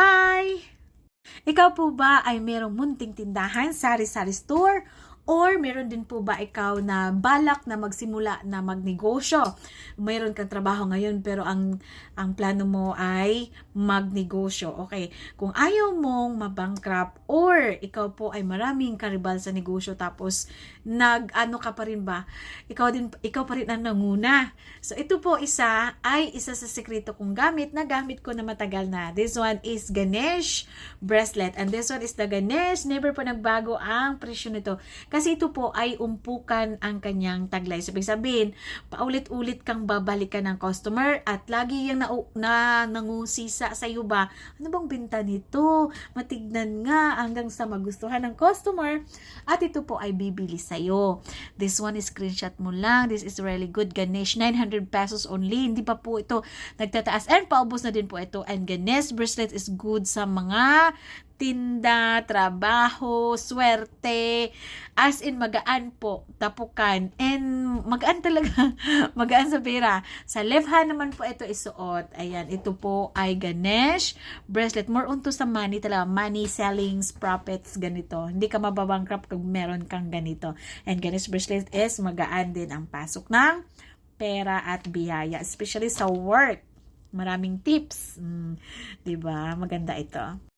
Hi! Ikaw po ba ay merong munting tindahan, sari-sari store? Or meron din po ba ikaw na balak na magsimula na magnegosyo? Mayroon kang trabaho ngayon pero ang ang plano mo ay magnegosyo. Okay, kung ayaw mong mabankrupt or ikaw po ay maraming karibal sa negosyo tapos nag ano ka pa rin ba? Ikaw din ikaw pa rin ang nanguna. So ito po isa ay isa sa sekreto kong gamit na gamit ko na matagal na. This one is Ganesh bracelet and this one is the Ganesh. Never po nagbago ang presyo nito. Kasi ito po ay umpukan ang kanyang taglay. So, ibig sabihin, paulit-ulit kang babalikan ng customer at lagi yung na, na nangusisa sa iyo ba, ano bang binta nito? Matignan nga hanggang sa magustuhan ng customer at ito po ay bibili sa iyo. This one is screenshot mo lang. This is really good. Ganesh, 900 pesos only. Hindi pa po ito nagtataas. And paubos na din po ito. And Ganesh bracelet is good sa mga tinda, trabaho, swerte, in magaan po, tapukan, and magaan talaga, magaan sa pera. Sa left hand naman po ito isuot. Ayan, ito po ay Ganesh bracelet. More onto sa money talaga, money, sellings, profits, ganito. Hindi ka mababankrupt kung meron kang ganito. And Ganesh bracelet is magaan din ang pasok ng pera at biyaya, especially sa work. Maraming tips. Mm, 'di ba? Maganda ito.